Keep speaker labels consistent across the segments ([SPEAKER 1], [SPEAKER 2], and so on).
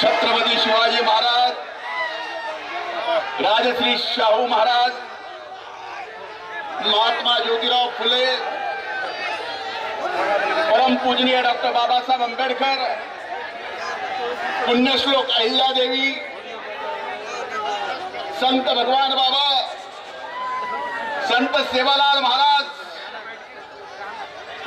[SPEAKER 1] छत्रपती शिवाजी महाराज राजश्री शाहू महाराज महात्मा ज्योतिराव फुले परम पूजनीय डॉक्टर बाबासाहेब आंबेडकर पुण्यश्लोक अहिल्यादेवी संत भगवान बाबा संत सेवालाल महाराज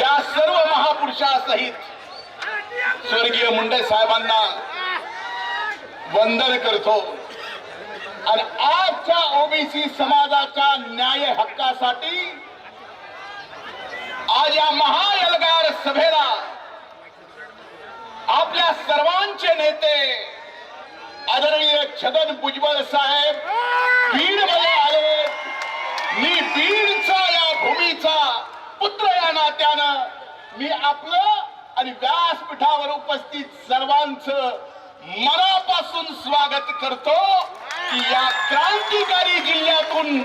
[SPEAKER 1] या सर्व महापुरुषासहित स्वर्गीय मुंडे साहेबांना वंदन करतो. आणि आजच्या ओबीसी समाजाच्या न्याय हक्कासाठी आज या महायलगार सभेला आपल्या सर्वांचे नेते आदरणीय छगन भुजबळ साहेब बीडमध्ये आले. मी बीडचा या भूमीचा पुत्र या नात्यानं मी आपलं आणि व्यासपीठावर उपस्थित सर्वांचं मनापासून स्वागत करतो की या क्रांतिकारी जिल्ह्यातून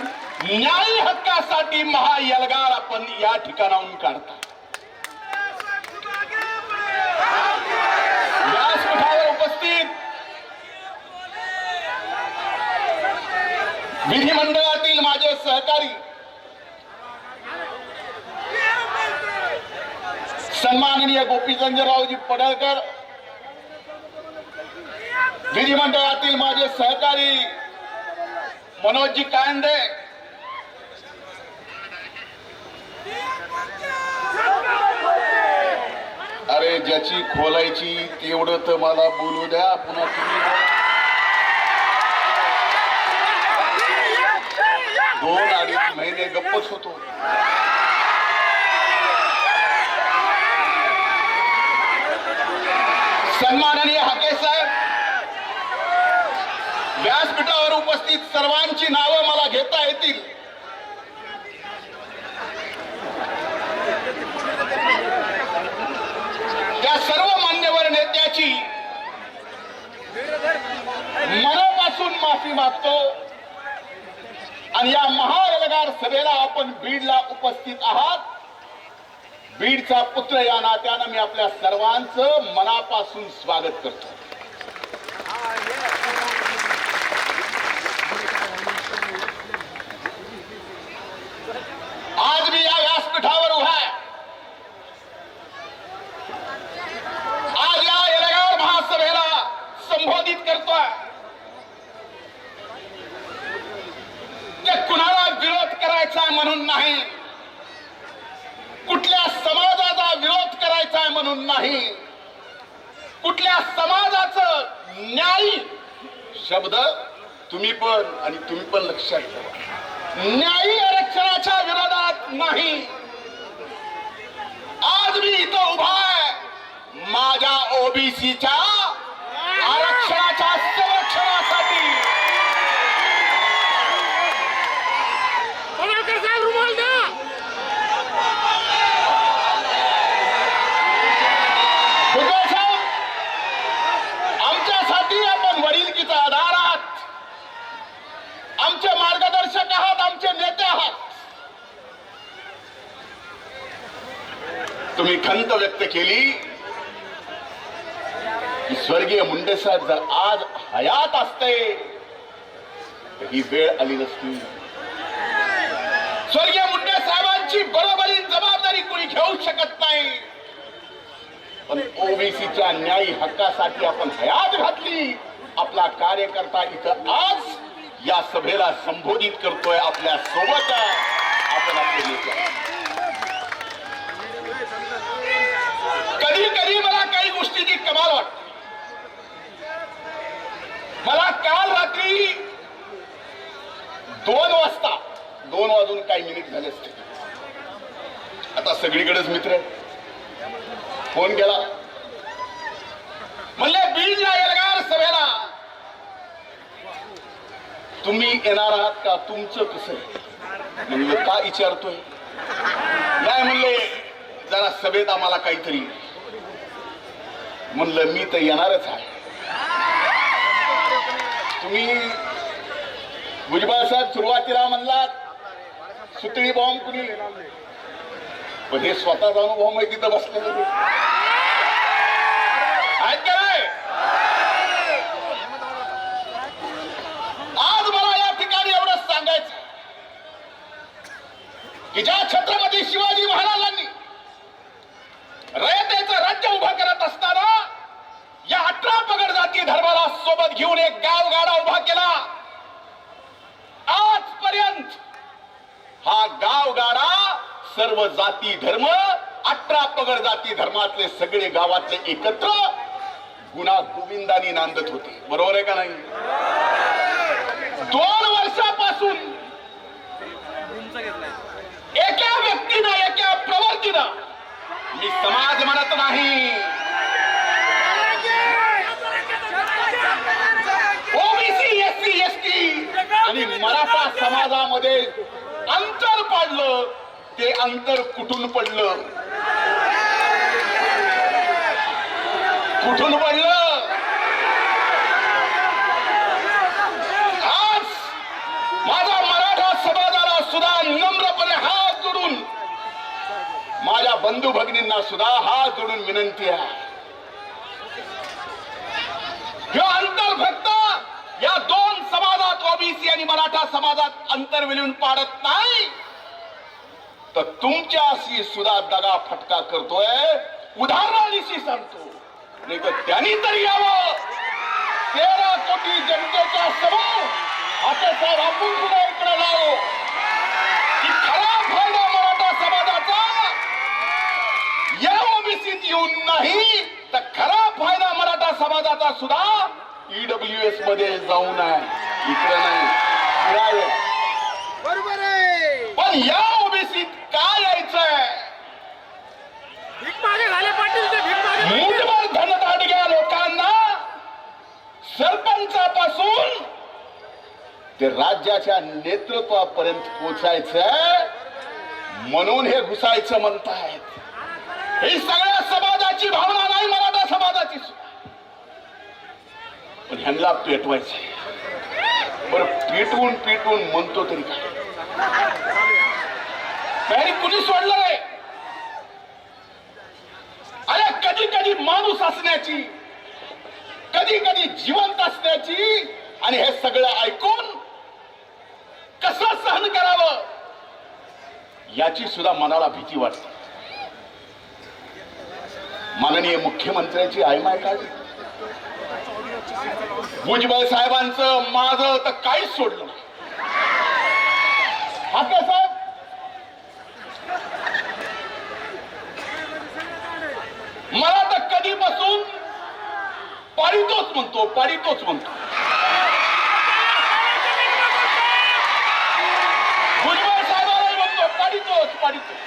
[SPEAKER 1] न्याय हक्कासाठी महायलगार आपण या ठिकाणाहून काढता. व्यासपीठावर उपस्थित विधिमंडळातील माझे सहकारी सन्माननीय गोपीचंद्ररावजी पडळकर विधिमंडळातील माझे सहकारी मनोजी कांदे अरे ज्याची खोलायची तेवढं तर मला बोलू द्या. पुन्हा तुम्ही दोन अडीच महिने गप्पच होतो. सन्माननीय हाके साहेब व्यासपीठावर उपस्थित सर्वांची नावं मला घेता येतील. त्या सर्व मान्यवर नेत्याची मनापासून माफी मागतो. आणि या महारलगार सभेला आपण बीडला उपस्थित आहात. बीडचा पुत्र या नात्यानं मी आपल्या सर्वांचं मनापासून स्वागत करतो आज मी या व्यासपीठावर उभा आहे आज या येळेगाव महासभेला संबोधित करतोय ते कुणाला विरोध करायचा म्हणून नाही. कुठल्या समाजाचा विरोध करायचा म्हणून नाही. कुठल्या समाजाचं न्यायी शब्द तुम्ही पण आणि तुम्ही पण लक्षात ठेवा. न्यायी आरक्षणाच्या विरोधात नाही. आज मी इथं उभा आहे. माझ्या ओबीसीच्या आरक्षणाच्या संरक्षणासाठी
[SPEAKER 2] पडळकर साहेब रुमाल द्या
[SPEAKER 1] भुजबळ साहेब आमच्यासाठी आपण वडिलकीचा आधार आहात आमचे मार्गदर्शक आहात आमचे नेते आहात तुम्ही खंत व्यक्त केली की स्वर्गीय मुंडे साहेब जर आज हयात असते तर ही वेळ आली नसती. स्वर्गीय मुंडे साहेबांची बरोबरी जबाबदारी कोणी घेऊ शकत नाही. पण ओबीसीच्या न्यायी हक्कासाठी आपण हयात घातली. आपला कार्यकर्ता इथं आज या सभेला संबोधित करतोय आपल्यासोबत. आपण आपले नेते आहात. कधी कधी मला काही गोष्टीची मला काल रात्री दोन वाजता दोन वाजून काही मिनिट झाले असते. आता सगळीकडेच मित्र आहेत. फोन केला. म्हणले बीडला एल्गार सभेला. तुम्ही येणार आहात का? तुमचं कसं म्हणलं का विचारतोय? नाही म्हणले जरा सभेत आम्हाला काहीतरी म्हणलं मी तर येणारच आहे. तुम्ही भुजबळ साहेब सुरुवातीला म्हणलात सुतळी बॉम्ब कुणी पण हे स्वतःचा अनुभव माहिती तर बसले ते. आहेत का नाही की ज्या छत्रपती शिवाजी महाराजांनी रयतेचं राज्य उभं करत असताना या अठरा पगड जाती धर्माला सोबत घेऊन एक गावगाडा उभा केला आजपर्यंत हा गावगाडा सर्व जाती धर्म अठरा पगड जाती धर्मातले सगळे गावातले एकत्र गुणा गोविंदानी नांदत होते. बरोबर आहे का नाही? दोन वर्षापासून एका व्यक्तीनं एका प्रवर्तीनं मी समाज म्हणत नाही. OBC S C S T आणि मराठा समाजामध्ये अंतर पाडलं. ते अंतर कुठून पडलं? कुठून पडलं? आज माझा मराठा समाजाला सुद्धा नम्रपणे हात जोडून माझ्या बंधू भगिनींना सुद्धा हात जोडून विनंती आहे. अंतर फक्त या दोन समाजात ओबीसी आणि मराठा समाजात अंतर विलून पाडत नाही. तर तुमच्याशी सुद्धा दगा फटका करतोय. उदाहरणानिशी सांगतो. नाही तर त्यांनी तरी यावं. तेरा कोटी जनतेच्या समोर आता साहेब आपण सुद्धा इकडे जावं की खरा फायदा मराठा समाजाचा? या ओबीसीत येऊन नाही तर खरा फायदा मराठा समाजाचा सुद्धा ईडब्ल्यू एसमध्ये जाऊन आहे इकडे नाही.
[SPEAKER 2] बरोबर आहे.
[SPEAKER 1] पण या ओबीसीत काय यायचंय
[SPEAKER 2] भीक मागे झाले पाटील ते भीक मागे
[SPEAKER 1] मूठभर धनदाटग्या लोकांना सरपंचापासून ते राज्याच्या नेतृत्वापर्यंत पोचायचं म्हणून हे घुसायचं म्हणतायत. ही सगळ्या समाजाची भावना नाही मराठा समाजाची. पण ह्यांना पेटवायचं. बर पेटवून पेटवून म्हणतो तरी काय? तरी कुणी सोडलं नाही? अरे कधी कधी माणूस असण्याची ठिकाणी जिवंत असण्याची आणि हे सगळं ऐकून कसं सहन करावं याची सुद्धा मनाला भीती वाटते. माननीय मुख्यमंत्र्यांची आयमाय काय? भुजबळ साहेबांचं माझं तर काहीच सोडलं हा साहेब? मला तर कधीपासून पाळीतोच म्हणतो पाळीतोच म्हणतो. भुजबळ साहेबांना म्हणतो पाडितोच पाडितोच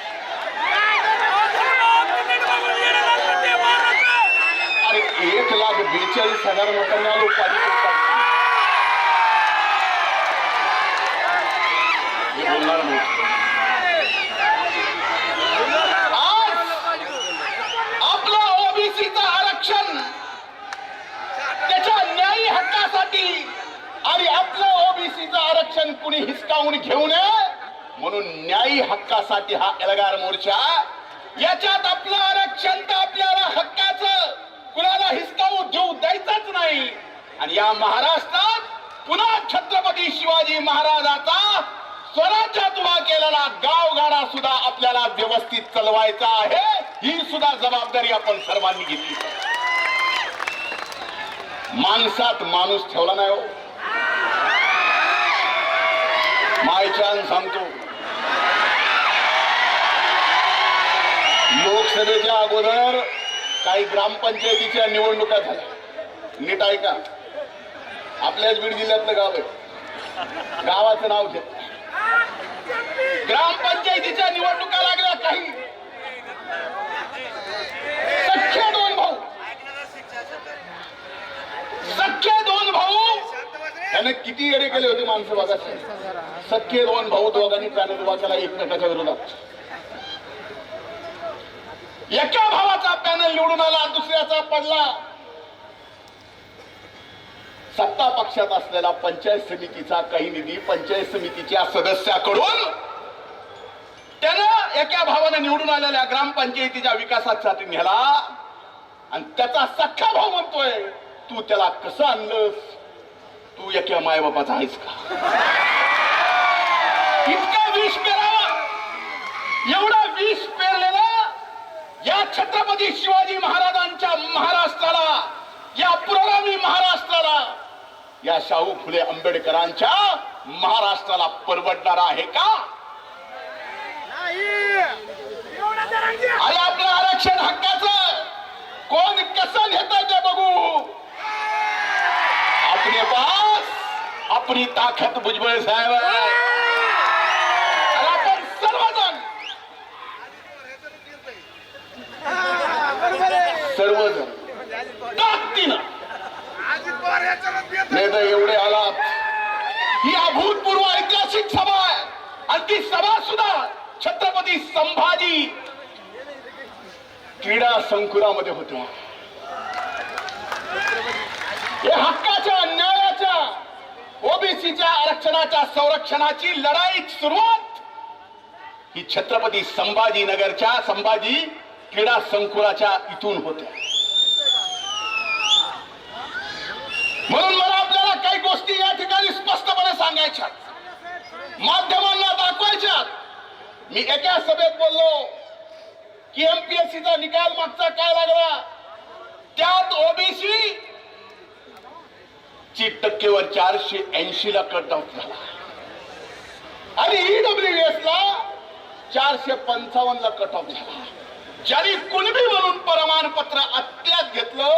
[SPEAKER 1] अरे एक लाख बेचाळीस हजार लोकांना लोक पाडितोच पाडितोच. हे बोलणार नाही आज आपलं ओबीसीचं आरक्षण त्याच्या न्यायी हक्कासाठी आणि आपलं ओबीसीचं आरक्षण कुणी हिसकावून घेऊ नये म्हणून न्यायी जाती हा एल्गार मोर्चा. याच्यात आपलं आरक्षण तर आपल्याला हक्काचं. कुणाला हिसकावून देऊ द्यायचंच नाही. आणि या महाराष्ट्रात पुन्हा छत्रपती शिवाजी महाराजाचा स्वराज्यात उभा केलेला गावगाडा सुद्धा आपल्याला व्यवस्थित चालवायचा आहे. ही सुद्धा जबाबदारी आपण सर्वांनी घेतली माणसात माणूस ठेवला नाही हो. मायच्यान सांगतो. लोकसभेच्या अगोदर काही ग्रामपंचायतीच्या निवडणुका झाल्या. नीट ऐका. आपल्याच बीड जिल्ह्यातलं गाव आहे. गावाचं नाव घ्या. ग्रामपंचायतीच्या निवडणुका लागल्या काही. सख्या दोन भाऊ. सख्या दोन भाऊ. त्याने किती येडे केले होते माणसं बघा. सख्खे दोन भाऊ दोघांनी प्राणी वाचायला एकमेकाच्या विरोधात. एका भावाचा पॅनल निवडून आला दुसऱ्याचा पडला. सत्ता पक्षात असलेला पंचायत समितीचा काही निधी पंचायत समितीच्या सदस्याकडून त्यानं एका भावानं निवडून आलेल्या ग्रामपंचायतीच्या विकासासाठी नेला. आणि त्याचा सख्खा भाऊ म्हणतोय तू त्याला कसं आणलंस? तू एका मायबापाचा आहेस का? इतका विष पेरावा. या छत्रपती शिवाजी महाराजांच्या महाराष्ट्राला या पुरोगामी महाराष्ट्राला या शाहू फुले आंबेडकरांच्या महाराष्ट्राला परवडणार आहे का? अरे आपलं आरक्षण हक्काचं कोण कसं घेत ते बघू. आपले पास आपली ताकद भुजबळ साहेब. छत्रपती संभाजी क्रीडा संकुलामध्ये होतो. हे हक्काच्या न्यायाच्या ओबीसीच्या आरक्षणाच्या संरक्षणाची लढाई सुरुवात ही छत्रपती संभाजीनगरच्या संभाजी क्रीडा संकुलाच्या इथून होते. म्हणून मला आपल्याला काही गोष्टी या ठिकाणी स्पष्टपणे सांगायच्या माध्यमांना दाखवायच्या मी एका सभेत बोललो? की एमपीएससीचा निकाल मागचा काय लागला? त्यात ओबीसी ची टक्केवर चारशे ऐंशी ला कट ऑफ झाला. आणि ईडब्ल्यू एस ला चारशे पंचावन्न ला कट ऑफ झाला. ज्यांनी कुणबी म्हणून प्रमाणपत्र अत्यात घेतलं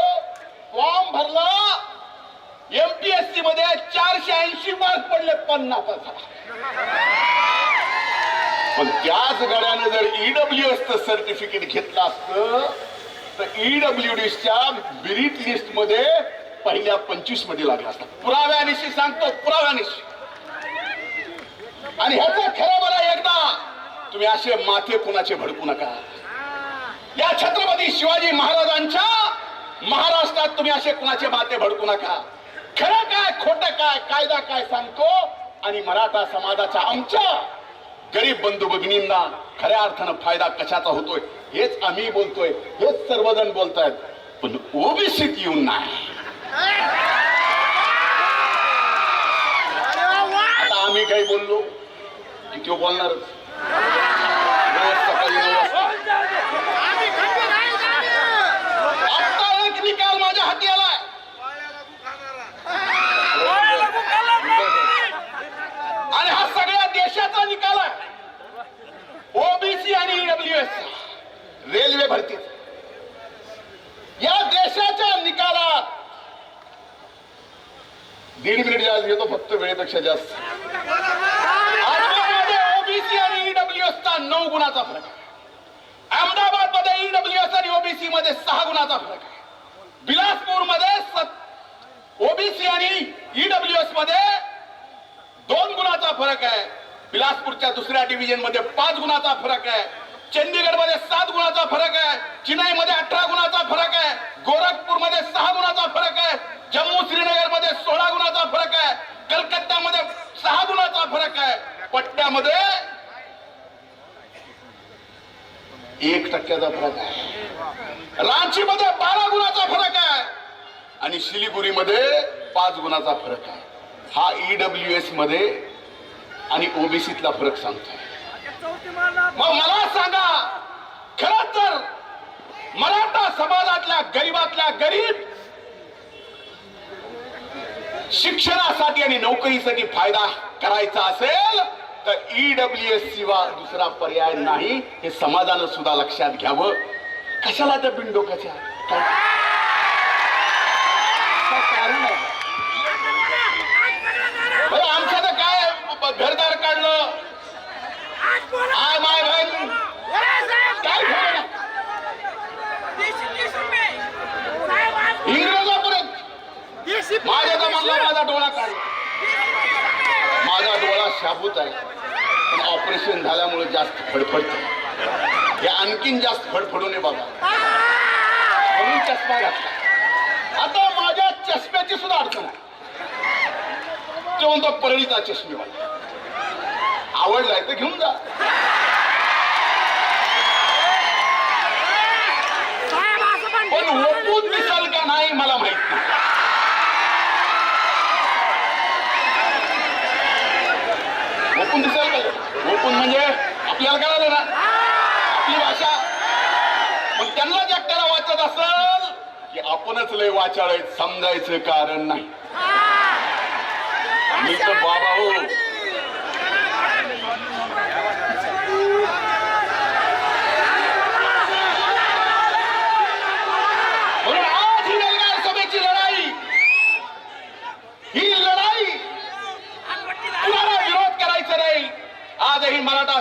[SPEAKER 1] फॉर्म भरला एमपीएससी मध्ये चारशे ऐंशी मार्क पडले पन्नास पण त्याच गड्यानं जर ईडब्ल्यू एसचं सर्टिफिकेट घेतलं असतं तर E ईडब्ल्यू च्या बिरीट लिस्टमध्ये पहिल्या पंचवीसमध्ये लागला असता पुराव्यानिशी सांगतो पुराव्यानिशी आणि ह्याचं खरं मला एकदा तुम्ही असे माथे कुणाचे भडकू नका. या छत्रपती शिवाजी महाराजांच्या महाराष्ट्रात तुम्ही असे कुणाचे माते भडकू नका. खरं काय खोटं काय कायदा काय सांगतो आणि मराठा समाजाच्या आमच्या गरीब बंधू भगिनींना खऱ्या अर्थानं फायदा कशाचा होतोय हेच आम्ही बोलतोय हेच सर्वजण बोलतायत. पण ओबीसीत येऊन नाही. आता आम्ही काही बोललो की तो
[SPEAKER 2] आम्ही.
[SPEAKER 1] आता एक निकाल माझ्या हाती आलाय आणि हा सगळ्या देशाचा निकाल आहे ओबीसी आणि ईडब्ल्यू एस रेल्वे भरती या देशाच्या निकालात दीड मिनिट जास्त घेतो फक्त वेळेपेक्षा जास्त. ओबीसी आणि ईडब्ल्यू चा नऊ गुणाचा फरक आहे. अहमदाबादमध्ये ईडब्ल्यू एस आणि ओबीसी मध्ये सहा गुणाचा फरक आहे. बिलासपूरमध्ये ओबीसी आणि ईडब्ल्यू एसमध्ये दोन गुणाचा फरक आहे. बिलासपूरच्या दुसऱ्या डिव्हिजनमध्ये पाच गुणाचा फरक आहे. चंदीगडमध्ये सात गुणाचा फरक आहे. चिनाई मध्ये अठरा गुणाचा फरक आहे. गोरखपूरमध्ये सहा गुणाचा फरक आहे. जम्मू श्रीनगरमध्ये सोळा गुणाचा फरक आहे. कलकत्ता मध्ये सहा गुणाचा फरक आहे. पट्ट्यामध्ये एक टक्क्याचा फरक आहे. रांची मध्ये बारा गुणाचा फरक आहे. आणि शिलिगुरीमध्ये पाच गुणाचा फरक आहे. हा ईडब्ल्यू एसमध्ये आणि ओबीसीतला फरक सांगतोय. मग मला सांगा खर तर मराठा समाजातल्या गरीबातल्या गरीब शिक्षणासाठी आणि नोकरीसाठी फायदा करायचा असेल तर ईडब्ल्यू एस शिवाय दुसरा पर्याय नाही. हे समाजानं सुद्धा लक्षात घ्यावं. कशाला त्या काय? कारण आहे बरं आमचं तर काय ब- घरदार काढलं. आय माय बहीण. काय इंग्रजापर्यंत. माझ्या जमानला माझा डोळा काढला. माझा डोळा शाबूत आहे. पण ऑपरेशन झाल्यामुळे जास्त फडफडत हे आणखीन जास्त फडफडू नये बाबा. म्हणून चष्मा घातला. आता माझ्या चष्म्याची सुद्धा अडचण आहे. तो म्हणतो परळीचा चष्मेवाला. आवडलाय तर घेऊन जा. पण ओपून दिसल का नाही मला माहीत नाही. ओपून दिसेल का? ओपून म्हणजे आपल्याला कळालं ना आपली भाषा. पण त्यांना एकट्याला वाचत असल की आपणच लय वाचाळ समजायचं कारण नाही. मी तर बाबा हो म्हणून आज ही एल्गार सभेची लढाई ही लढाई कुणाला विरोध करायचा नाही आजही मराठा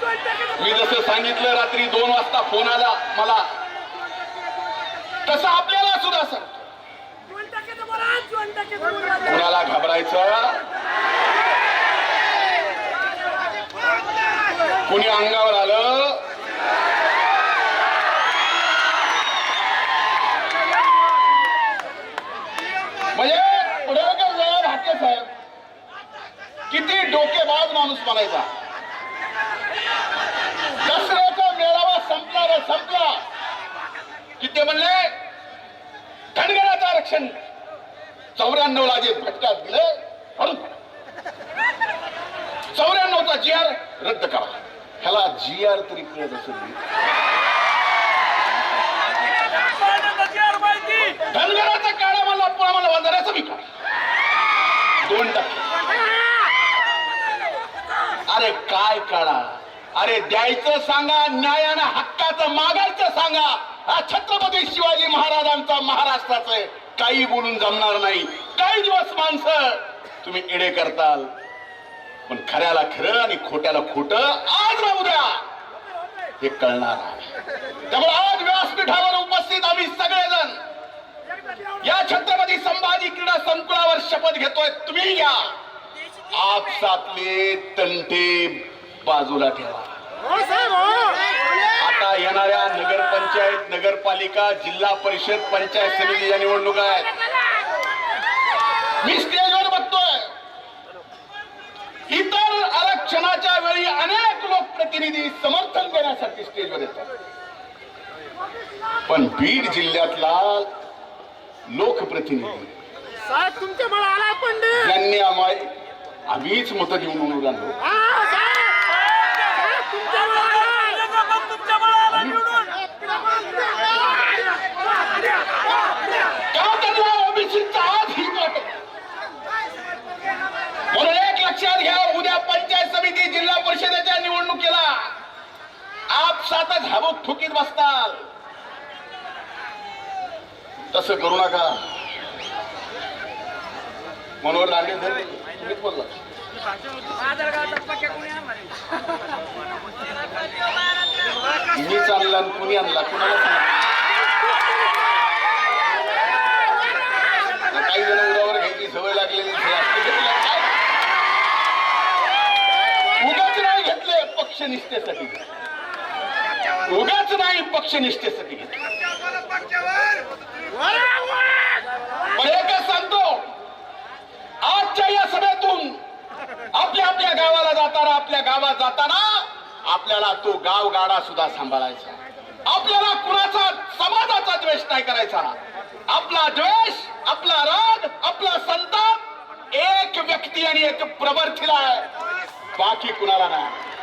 [SPEAKER 1] मी जसं सांगितलं रात्री दोन वाजता फोन आला मला तसं आपल्याला सुद्धा सांगतो कुणाला घाबरायचं? कुणी अंगावर आलं? म्हणजे पुढे जया साहेब. किती डोकेबाज माणूस म्हणायचा दसऱ्याचा मेळावा संपला कि ते किती म्हणले धनगराचं आरक्षण चौऱ्याण्णव ला जे भटक्यात दिले चौऱ्याण्णवचा जी आर रद्द करा. ह्याला जी आर तरी कळत असेल. धनगराचा काळा मला आम्हाला मी विकार दोन टक्के. अरे काय काढा? अरे द्यायचं सांगा न्यायानं हक्काचं मागायचं सांगा. हा छत्रपती शिवाजी महाराजांचा महाराष्ट्राचं काही बोलून जमणार नाही. काही दिवस माणसं. तुम्ही एडे करताल. पण खऱ्याला खरं आणि खोट्याला खोट आज ना उद्या हे कळणार आहे. त्यामुळे आज व्यासपीठावर उपस्थित आम्ही सगळेजण या छत्रपती संभाजी क्रीडा संकुलावर शपथ घेतोय. तुम्ही या. आपसातले तंटे बाजूला ठेवा.
[SPEAKER 2] हो हो.
[SPEAKER 1] आता येणाऱ्या नगरपंचायत नगरपालिका जिल्हा परिषद पंचायत समितीच्या निवडणुका आहेत. मी स्टेजवर बघतोय. इतर आरक्षणाच्या वेळी अनेक लोकप्रतिनिधी समर्थन देण्यासाठी स्टेजवर येतात. पण बीड जिल्ह्यातला लोकप्रतिनिधी
[SPEAKER 2] तुमच्या मला आलाय पंडित
[SPEAKER 1] यांनी आम्हाला आम्हीच मत देऊन निवडून आणलो
[SPEAKER 2] हा, साहेब. साहेब, तुमच्या मला आलाय.
[SPEAKER 1] का त्यांना ओबीसीचा आज ही वाटत म्हणून एक लक्षात घ्या उद्या पंचायत समिती जिल्हा परिषदेच्या निवडणुकीला आपसातच हबूक थुकीत बसताल. तस करू नका. मनोहर लांडे सर तुम्हीच बोलला. मीच आणला कुणी आणला? कुणाला काही जण उरावर घ्यायची सवय लागलेली आहे. उगाच नाही घेतले पक्ष निष्ठेसाठी. आणि पक्षनिष्ठेसाठी घेतले. पण एकच सांगतो आजच्या या सभेतून आपल्या आपल्या गावाला जाताना आपल्या गावात जाताना आपल्याला तो गाव गाडा सुद्धा सांभाळायचा. आपल्याला कुणाचा समाजाचा द्वेष नाही करायचा. आपला द्वेष आपला राग आपला संताप एक व्यक्ती आणि एक प्रवर्तीला आहे. बाकी कुणाला नाही.